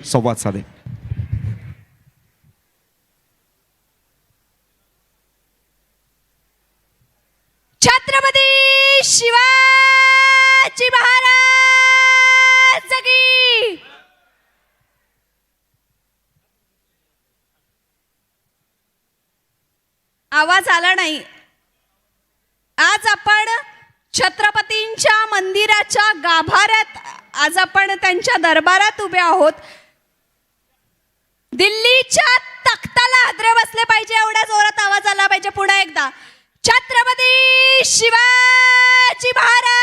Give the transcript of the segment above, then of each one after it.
संवाद साधेल छत्रपती शिवाजी महाराज की. आवाज आला नाही. आज आपण छत्रपतींच्या मंदिराच्या गाभाऱ्यात आज आपण त्यांच्या दरबारात उभे आहोत. दिल्लीच्या तख्ताला हादरे बसले पाहिजे एवढ्या जोरात आवाज आला पाहिजे पुन्हा एकदा. छत्रपती शिवाजी महाराज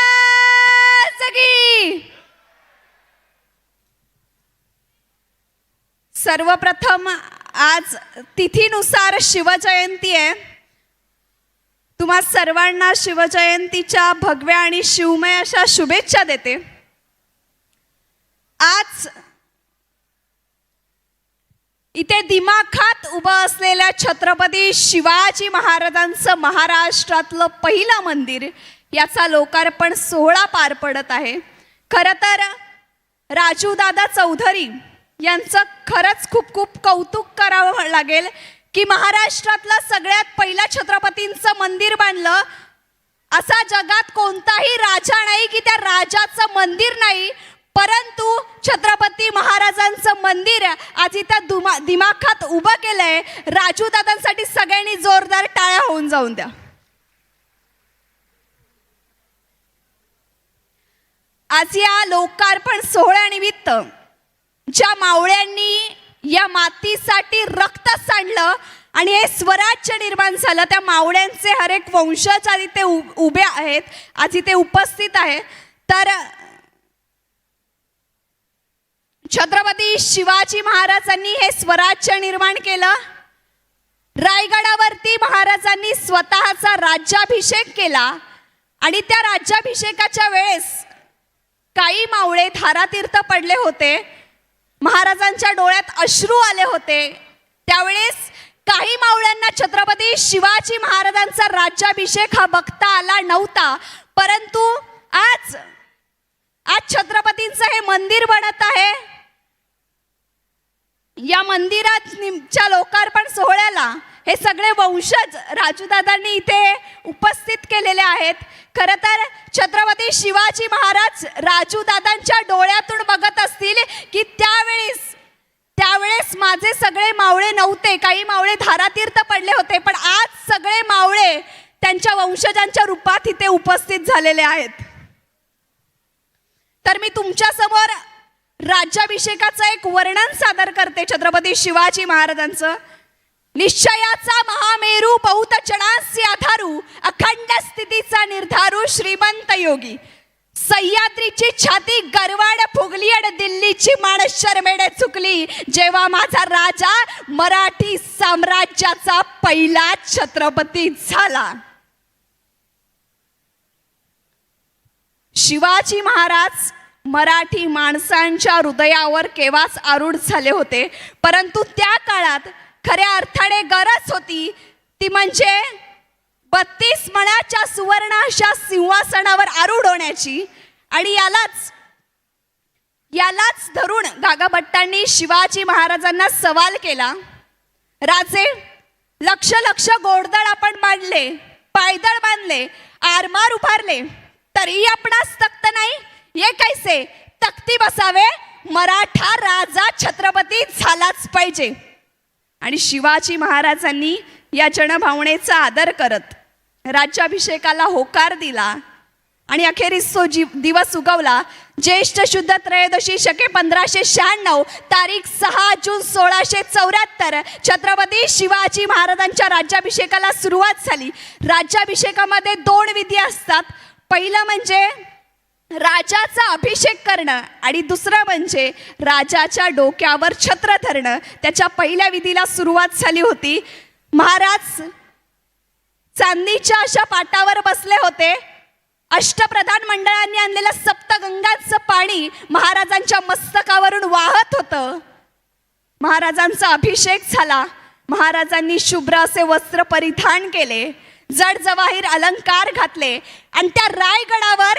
सर्वप्रथम आज तिथीनुसार शिवजयंती आहे. तुम्हा सर्वांना शिवजयंतीच्या भगव्या आणि शिवमय अशा शुभेच्छा देते. आज इथे दिमाखात उभं असलेल्या छत्रपती शिवाजी महाराजांचं महाराष्ट्रातलं पहिलं मंदिर याचा लोकार्पण सोहळा पार पडत आहे. खरं तर राजूदादा चौधरी यांचं खरंच खूप खूप कौतुक करावं लागेल की महाराष्ट्रातलं सगळ्यात पहिलं छत्रपतींचं मंदिर बांधलं असा जगात कोणताही राजा नाही की त्या राजाचं मंदिर नाही परंतु छत्रपती महाराजांचं मंदिर आज इथं दुमा दिमाखात उभं केलंय. राजू दादांसाठी सगळ्यांनी जोरदार टाळ्या होऊन जाऊन द्या. आज या लोकार्पण सोहळ्यानिमित्त ज्या मावळ्यांनी या मातीसाठी रक्त सांडलं आणि हे स्वराज्य निर्माण झालं त्या मावळ्यांचे हर एक वंशज आज इथे उ- उभे आहेत आज इथे उपस्थित आहे तर छत्रपती शिवाजी महाराजांनी हे स्वराज्य निर्माण केलं. रायगडावरती महाराजांनी स्वतःचा राज्याभिषेक केला. आणि त्या राज्याभिषेकाच्या वेळेस काही मावळे धारातीर्थ पडले होते. महाराजांच्या डोळ्यात अश्रू आले होते. त्यावेळेस काही मावळ्यांना छत्रपती शिवाजी महाराजांचा राज्याभिषेक हा बघता आला नव्हता. परंतु आज आज छत्रपतींचं हे मंदिर बनत आहे. या मंदिराच्या लोकार्पण सोहळ्याला हे सगळे वंशज राजूदादांनी इथे उपस्थित केलेले आहेत. खरं तर छत्रपती शिवाजी महाराज राजूदादांच्या डोळ्यातून बघत असतील की त्यावेळेस त्यावेळेस माझे सगळे मावळे नव्हते काही मावळे धारातीर्थ पडले होते पण आज सगळे मावळे त्यांच्या वंशजांच्या रूपात इथे उपस्थित झालेले आहेत. तर मी तुमच्यासमोर राज्याभिषेकाचं एक वर्णन सादर करते छत्रपती शिवाजी महाराजांचं. निश्चयाचा महामेरू बहुत चणासी आधारू अखंड स्थितीचा निर्धारू श्रीमंत योगी. सह्याद्रीची छाती गरवाड फुगली आणि दिल्लीची मान शर्मेडे चुकली. जेव्हा माझा राजा मराठी साम्राज्याचा पहिला छत्रपती झाला. शिवाजी महाराज मराठी माणसांच्या हृदयावर केव्हाच आरूढ झाले होते. परंतु त्या काळात खऱ्या अर्थाने गरज होती ती म्हणजे बत्तीस मणाच्या सुवर्णाच्या सिंहासनावर आरूढ होण्याची. आणि यालाच यालाच धरून गागाभट्टांनी शिवाजी महाराजांना सवाल केला. राजे लक्ष लक्ष गोडदळ आपण बांधले पायदळ बांधले आरमार उभारले तरी आपणास तख्त नाही. हे कैसे? बसावे मराठा राजा छत्रपती झालाच पाहिजे. आणि शिवाजी महाराजांनी या जनभावनेचा आदर करत राज्याभिषेकाला होकार दिला आणि अखेरीस तो जी दिवस उगवला. ज्येष्ठ शुद्ध त्रयोदशी शके पंधराशे शहाण्णव तारीख सहा जून सोळाशे चौऱ्याहत्तर छत्रपती शिवाजी महाराजांच्या राज्याभिषेकाला सुरुवात झाली. राज्याभिषेकामध्ये दोन विधी असतात. पहिलं म्हणजे राजाचा अभिषेक करणं आणि दुसरं म्हणजे राजाच्या डोक्यावर छत्र धरणं त्याच्या पहिल्या विधीला सुरुवात झाली होती. महाराज चांदीच्या अशा पाटावर बसले होते. अष्टप्रधान मंडळांनी आणलेलं सप्तगंगाचं पाणी महाराजांच्या मस्तकावरून वाहत होतं. महाराजांचा अभिषेक झाला. महाराजांनी शुभ्र असे वस्त्र परिधान केले. जड जवाहीर अलंकार घातले. आणि त्या रायगडावर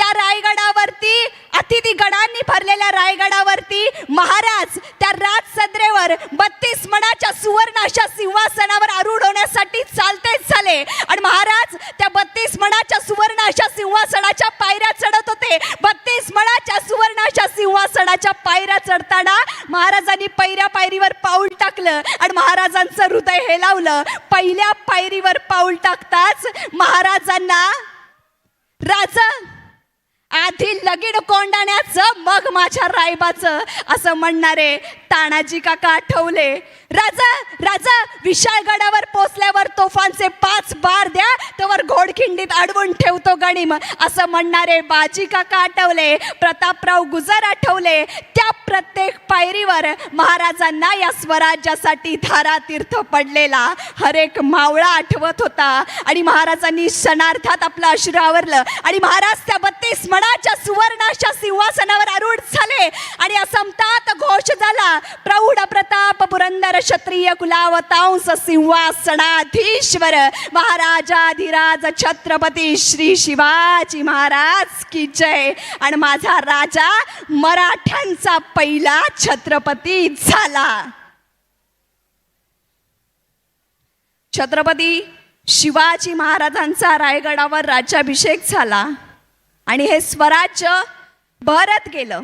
त्या रायगडावरती अतिथी गडांनी भरलेल्या रायगडावरती महाराज त्या राजसद्रेवर बत्तीस मणाच्या सुवर्ण अशा सिंहासनावर आरूढ होण्यासाठी चालतेच झाले. आणि महाराज त्या बत्तीस मणाच्या सुवर्ण अशा सिंहासनाच्या पायऱ्या चढत होते. बत्तीस मणाच्या सुवर्ण अशा सिंहासनाच्या पायऱ्या चढताना महाराजांनी पहिल्या पायरीवर पाऊल टाकलं आणि महाराजांचं हृदय हेलावलं पहिल्या पायरीवर पाऊल टाकताच महाराजांना राजा आधी लगीन कोंडाण्याचं मग माझ्या रायबाचं. असं म्हणणारे तानाजी काका आठवले राजा राजा विशाळगडावर पोचल्यावर तोफांचे पाच बार द्या तोवर घोडखिंडीत अडवून ठेवतो गणिम. असं म्हणणारे बाजी काका आठवले प्रतापराव गुजर आठवले त्या प्रत्येक पायरीवर महाराजांना या स्वराज्यासाठी धारातीर्थ पडलेला. हर एक मावळा आठवत होता आणि महाराजांनी क्षणार्थात आपलं अश्रू आवरलं आणि महाराज त्या बत्तीस मणाच्या सुवर्णाच्या सिंहासनावर आरूढ झाले आणि असमतात घोष झाला. प्रौढ प्रताप पुरंदर क्षत्रिय कुलावतांस सिंहासनाधीश्वर. महाराजाधिराज छत्रपती श्री शिवाजी महाराज की जय. आणि माझा राजा मराठ्यांचा पहिला छत्रपती झाला. छत्रपती शिवाजी महाराजांचा रायगडावर राज्याभिषेक झाला. आणि हे स्वराज्य भरत गेलं.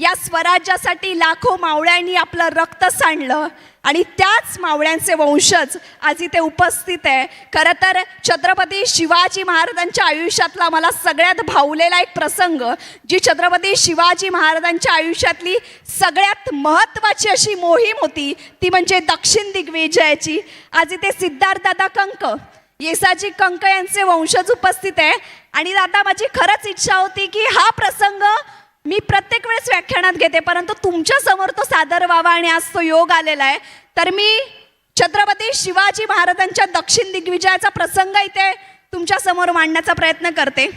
या स्वराज्यासाठी लाखो मावळ्यांनी आपलं रक्त सांडलं आणि त्याच मावळ्यांचे वंशज आज इथे उपस्थित आहे. खरं तर छत्रपती शिवाजी महाराजांच्या आयुष्यातला मला सगळ्यात भावलेला एक प्रसंग जी छत्रपती शिवाजी महाराजांच्या आयुष्यातली सगळ्यात महत्त्वाची अशी मोहीम होती ती म्हणजे दक्षिण दिग्विजयाची. आज इथे सिद्धार्थदादा कंक येसाजी कंक यांचे वंशज उपस्थित आहे. आणि आता माझी खरंच इच्छा होती की हा प्रसंग मी प्रत्येक वेळेस व्याख्यानात घेते परंतु तुमच्यासमोर तो सादर व्हावा आणि आज तो योग आलेला आहे. तर मी छत्रपती शिवाजी महाराजांच्या दक्षिण दिग्विजयाचा प्रसंग इथे तुमच्यासमोर मांडण्याचा प्रयत्न करते.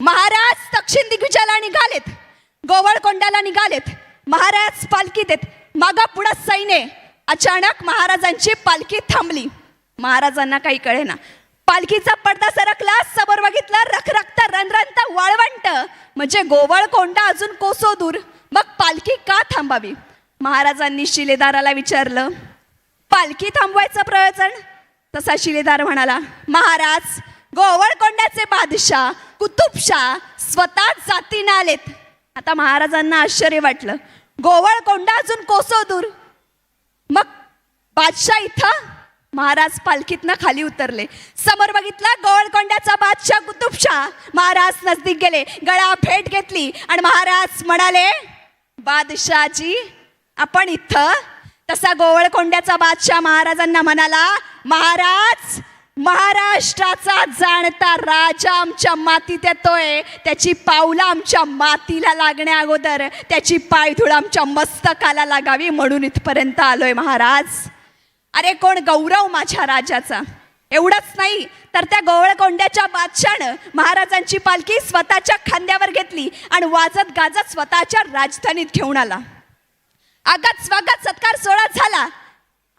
महाराज दक्षिण दिग्विजयाला निघालेत. गोवळकोंड्याला निघालेत. महाराज पालखीत आहेत. मागा पुढं सैन्य अचानक महाराजांची पालखी थांबली. महाराजांना काही कळेना. पालखीचा पडदा सरकला समोर बघितला रखरखता रणरणता वाळवंट. म्हणजे गोवळकोंडा अजून कोसो दूर. मग पालखी का थांबावी? महाराजांनी शिलेदाराला विचारलं पालखी थांबवायचं प्रयोजन? तसा शिलेदार म्हणाला महाराज गोवळकोंड्याचे बादशाह कुतुबशाह स्वतः जातीने आलेत. आता महाराजांना आश्चर्य वाटलं. गोवळकोंडा अजून कोसो दूर. मग बादशाह इथं? महाराज पालखीतनं खाली उतरले. समोर बघितला गोवळकोंड्याचा बादशाह कुतुबशाह. महाराज नजदीक गेले गळा भेट घेतली आणि महाराज म्हणाले बादशाहजी आपण इथं. तसा गोवळकोंड्याचा बादशाह महाराजांना म्हणाला महाराज महाराष्ट्राचा जाणता राजा आमच्या मातीत येतोय. त्याची पावलं आमच्या मातीला लागण्या अगोदर त्याची पायधूळ आमच्या मस्तकाला लागावी म्हणून इथपर्यंत आलोय महाराज. अरे कोण गौरव माझ्या राजाचा? एवढंच नाही तर त्या गोवळकोंड्याच्या बादशानं महाराजांची पालखी स्वतःच्या खांद्यावर घेतली आणि वाजत गाजत स्वतःच्या राजधानीत घेऊन आला. आगात स्वागत सत्कार सोहळा झाला.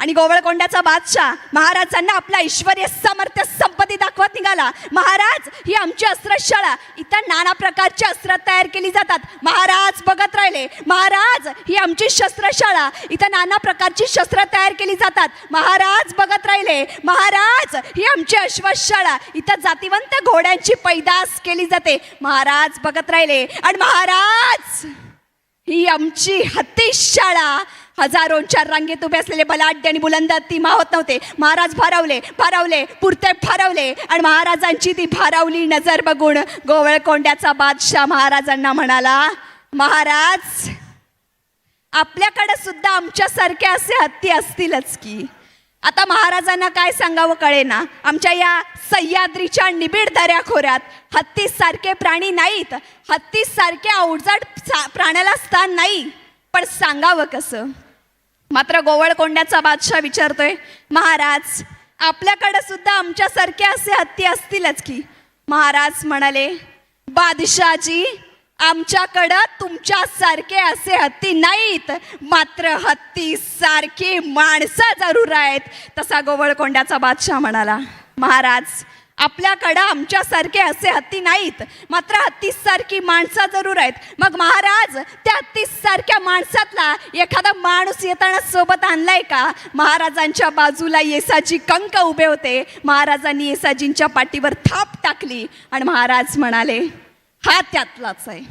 आणि गोवळकोंड्याचा बादशाह महाराजांना आपला ऐश्वर्य सामर्थ्य संपत्ती दाखवत निघाला. महाराज ही आमची अस्त्रशाळा. इथं नाना प्रकारची अस्त्र तयार केली जातात. महाराज बघत राहिले. महाराज ही आमची शस्त्रशाळा. इथं नाना प्रकारची शस्त्र तयार केली जातात. महाराज बघत राहिले. महाराज ही आमची अश्वशाळा. इथं जातिवंत घोड्यांची पैदास केली जाते. महाराज बघत राहिले. आणि महाराज ही आमची हत्तीशाळा. हजारोंच्या रांगेत उभे असलेले बलाढ्य आणि बुलंदात ती मावत नव्हते. महाराज भारावले भारावले पुरते भारावले आणि महाराजांची ती भारावली नजर बघून गोवळकोंड्याचा बादशाह महाराजांना म्हणाला महाराज आपल्याकडे सुद्धा आमच्यासारखे असे हत्ती असतीलच की. आता महाराजांना काय सांगावं कळेना. आमच्या या सह्याद्रीच्या निबिड दऱ्याखोऱ्यात हत्तीसारखे प्राणी नाहीत. हत्तीसारखे अवजड सा- प्राण्याला स्थान नाही. पण सांगावं कसं? मात्र गोवळकोंड्याचा बादशाह विचारतोय महाराज आपल्याकडे सुद्धा आमच्यासारखे असे हत्ती असतीलच की? महाराज म्हणाले बादशाहजी आमच्याकडं तुमच्यासारखे असे हत्ती नाहीत. मात्र हत्ती सारखी माणसं जरूर आहेत तसा गोवळकोंड्याचा बादशाह म्हणाला. महाराज आपल्याकडं आमच्यासारखे असे हत्ती नाहीत. मात्र हत्तीसारखी माणसं जरूर आहेत. मग महाराज त्या हत्तीसारख्या माणसातला एखादा माणूस येताना सोबत आणलाय का? महाराजांच्या बाजूला येसाजी कंक उभे होते. महाराजांनी येसाजींच्या पाठीवर थाप टाकली आणि महाराज म्हणाले हा त्यातलाच आहे.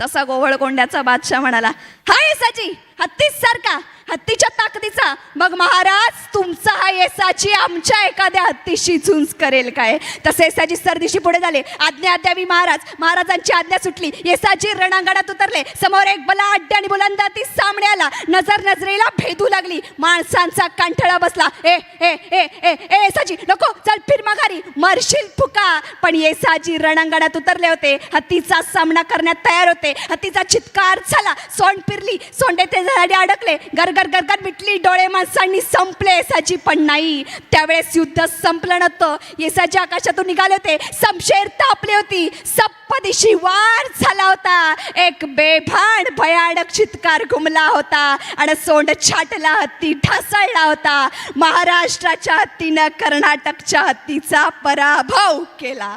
तसा गोवळकोंड्याचा बादशाह म्हणाला हा येसाजी हत्तीच सारखा हत्तीच्या ताकदीचा. मग महाराज तुमचा हा येसाची आमच्या एखाद्या हत्तीशी झुंज करेल काय? तसे येसाजी सरदिशी पुढे झाले. आज्ञा द्यावी महाराज. महाराजांची आज्ञा सुटली. येसाजी रणांगणात उतरले. समोर एक बलाढ्य आणि बुलंदाती हत्ती सामने आला. नजर नजरेला भेदू लागली. माणसांचा कंठळा बसला. ए ए ए ए ए येसाजी नको चल फिर माघारी. मरशील फुका. पण येसाजी रणांगणात उतरले होते. हत्तीचा सामना करण्यात तयार होते. हत्तीचा चित्कार झाला. सोंड फिरली सोंडे ते झाडे अडकले. गरगर गरगर मिटली. डोळे माणसांनी संपले. येसाची पण नाही. त्यावेळेस युद्ध संपलं नव्हतं. येसाच्या आकाशातून निघाले होते. समशेर तापली होती. सप्पदिशी वार झाला होता. एक बेभान भयानक चित्कार घुमला होता आणि सोंड छाटला हत्ती ढासळला होता. महाराष्ट्राच्या हत्तीनं कर्नाटकच्या हत्तीचा पराभव केला.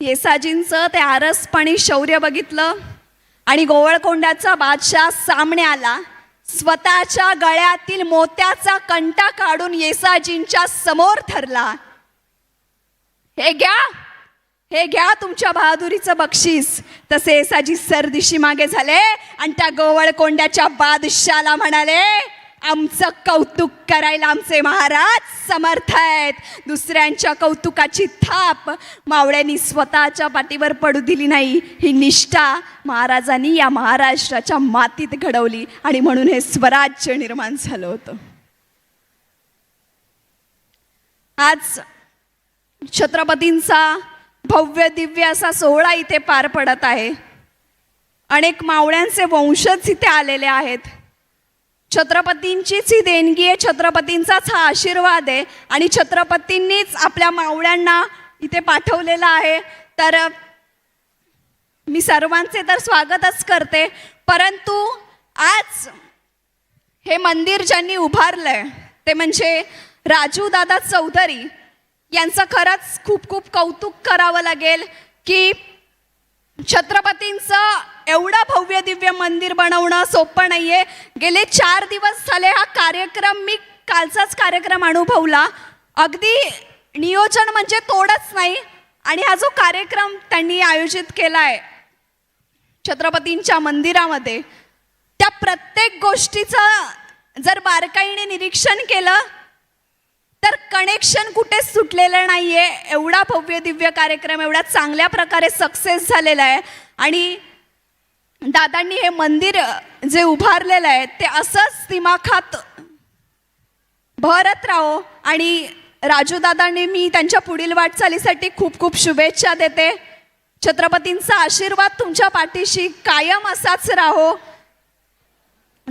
येसाजींचं ते आरसपणी शौर्य बघितलं आणि गोवळकोंड्याचा बादशाह सामने आला. स्वतःच्या गळ्यातील मोत्याचा कंटा काढून येसाजींच्या समोर ठरला हे घ्या हे घ्या तुमच्या बहादुरीचं बक्षीस. तसे येसाजी सरदिशी मागे झाले आणि त्या गोवळकोंड्याच्या बादशाला म्हणाले आमचं कौतुक करायला आमचे महाराज समर्थ आहेत. दुसऱ्यांच्या कौतुकाची थाप मावळ्यांनी स्वतःच्या पाठीवर पडू दिली नाही. ही निष्ठा महाराजांनी या महाराष्ट्राच्या मातीत घडवली आणि म्हणून हे स्वराज्य निर्माण झालं होतं. आज छत्रपतींचा भव्य दिव्य असा सोहळा इथे पार पडत आहे. अनेक मावळ्यांचे वंशज इथे आलेले आहेत. छत्रपतींचीच ही देणगी आहे छत्रपतींचाच हा आशीर्वाद आहे आणि छत्रपतींनीच आपल्या मावळ्यांना इथे पाठवलेलं आहे. तर मी सर्वांचे तर स्वागतच करते परंतु आज हे मंदिर ज्यांनी उभारलंय ते म्हणजे राजू दादा चौधरी यांचं खरंच खूप खूप कौतुक करावं लागेल की छत्रपतींचं एवढं भव्य दिव्य मंदिर बनवणं सोपं नाहीये. गेले चार दिवस झाले हा कार्यक्रम मी कालचाच कार्यक्रम अनुभवला. अगदी नियोजन म्हणजे तोडच नाही आणि हा जो कार्यक्रम त्यांनी आयोजित केला आहे छत्रपतींच्या मंदिरामध्ये त्या प्रत्येक गोष्टीचं जर बारकाईने निरीक्षण केलं तर कनेक्शन कुठेच सुटलेलं नाही आहे एवढा भव्य दिव्य कार्यक्रम एवढ्या चांगल्या प्रकारे सक्सेस झालेला आहे. आणि दादांनी हे मंदिर जे उभारलेलं आहे ते असंच दिमाखात भरत राहो. आणि राजू दादांनी मी त्यांच्या पुढील वाटचालीसाठी खूप खूप शुभेच्छा देते. छत्रपतींचा आशीर्वाद तुमच्या पाठीशी कायम असाच राहो.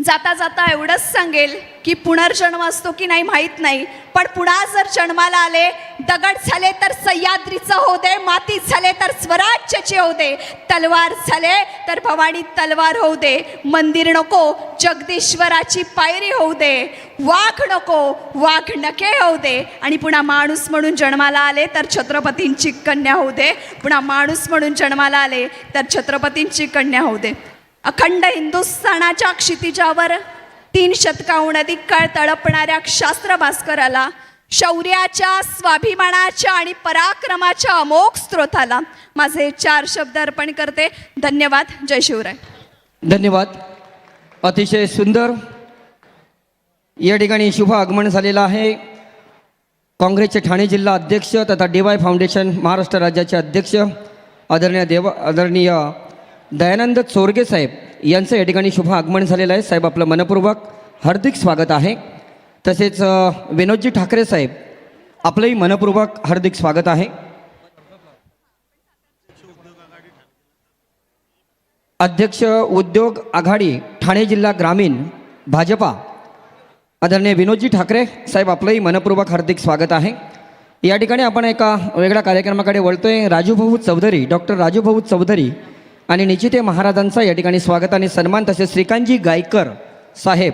जाता जाता एवढंच सांगेल की पुनर्जन्म असतो की नाही माहीत नाही. पण पुन्हा जर जन्माला आले दगड झाले तर सह्याद्रीचं होऊ दे माती झाले तर स्वराज्याचे होऊ दे तलवार झाले तर भवानी तलवार होऊ दे. मंदिर नको जगदीश्वराची पायरी होऊ दे. वाघ नको वाघ नके होऊ दे. आणि पुन्हा माणूस म्हणून जन्माला आले तर छत्रपतींची कन्या होऊ दे. पुन्हा माणूस म्हणून जन्माला आले तर छत्रपतींची कन्या होऊ दे. अखंड हिंदुस्थानाच्या क्षितिजावर तीन शतकाहून अधिक काळ तळपणाऱ्या शास्त्र भास्कराला शौर्याच्या स्वाभिमानाच्या आणि पराक्रमाच्या अमोघ स्त्रोताला माझे चार शब्द अर्पण करते. धन्यवाद. जय शिवराय. धन्यवाद. अतिशय सुंदर या ठिकाणी शुभ आगमन झालेलं आहे. काँग्रेसचे ठाणे जिल्हा अध्यक्ष तथा डी वाय फाउंडेशन महाराष्ट्र राज्याचे अध्यक्ष आदरणीय देव आदरणीय दयानंद चोरगे साहेब यांचं या ठिकाणी शुभ आगमन झालेलं आहे. साहेब आपलं मनपूर्वक हार्दिक स्वागत आहे. तसेच विनोदजी ठाकरे साहेब आपलंही मनपूर्वक हार्दिक स्वागत आहे. अध्यक्ष उद्योग आघाडी ठाणे जिल्हा ग्रामीण भाजपा. आदरणीय विनोदजी ठाकरे साहेब आपलंही मनपूर्वक हार्दिक स्वागत आहे. या ठिकाणी आपण एका वेगळ्या कार्यक्रमाकडे वळतोय. राजूभाऊ चौधरी डॉक्टर राजूभाऊ चौधरी आणि निचिते महाराजांचा या ठिकाणी स्वागत आणि सन्मान. तसेच श्रीकांतजी गायकर साहेब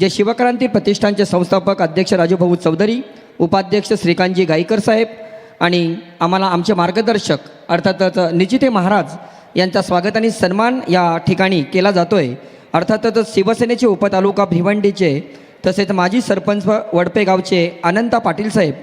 जे शिवक्रांती प्रतिष्ठानचे संस्थापक अध्यक्ष राजूभाऊ चौधरी उपाध्यक्ष श्रीकांतजी गायकर साहेब आणि आम्हाला आमचे मार्गदर्शक अर्थातच निचिते महाराज यांचा स्वागत आणि सन्मान या ठिकाणी केला जातो आहे अर्थातच शिवसेनेचे उपतालुका भिवंडीचे तसेच माजी सरपंच वडपे गावचे अनंता पाटील साहेब